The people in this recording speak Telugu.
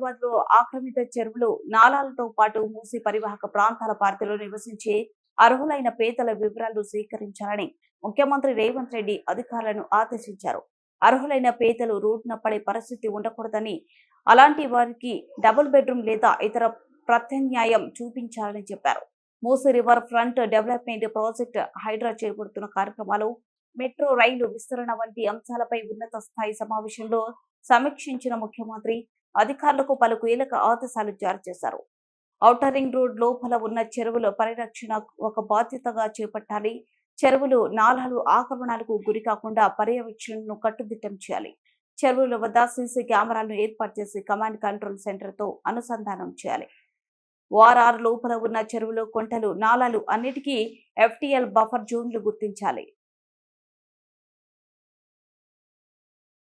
హైదరాబాద్లో ఆక్రమిత చెరువులు నాలాలతో పాటు మూసి పరివాహక ప్రాంతాల పరిధిలో నివసించే అర్హులైన పేదల వివరాలు సేకరించాలని ముఖ్యమంత్రి రేవంత్ రెడ్డి అధికారులను ఆదేశించారు. అర్హులైన పేదలు రోడ్డున పడే పరిస్థితి ఉండకూడదని అలాంటి వారికి డబుల్ బెడ్రూమ్ లేదా ఇతర ప్రత్యామ్నాయం చూపించాలని చెప్పారు. Musi river front development project Hydraa చేపడుతున్న కార్యక్రమాలు మెట్రో రైలు విస్తరణ వంటి అంశాలపై ఉన్నత స్థాయి సమావేశంలో సమీక్షించిన ముఖ్యమంత్రి అధికారులకు పలు కీలక ఆదేశాలు జారీ చేశారు. ఔటర్ రింగ్ రోడ్ లోపల ఉన్న చెరువుల పరిరక్షణ ఒక బాధ్యతగా చేపట్టాలి. చెరువులు నాలాలు ఆక్రమణలకు గురి కాకుండా పర్యవేక్షణను కట్టుదిట్టం చేయాలి. చెరువుల వద్ద సీసీ కెమెరాలను ఏర్పాటు చేసి కమాండ్ కంట్రోల్ సెంటర్తో అనుసంధానం చేయాలి. వారార్ లోపల ఉన్న చెరువులు కొంటలు నాలాలు అన్నిటికీ ఎఫ్టీఎల్ బఫర్ జోన్లు గుర్తించాలి.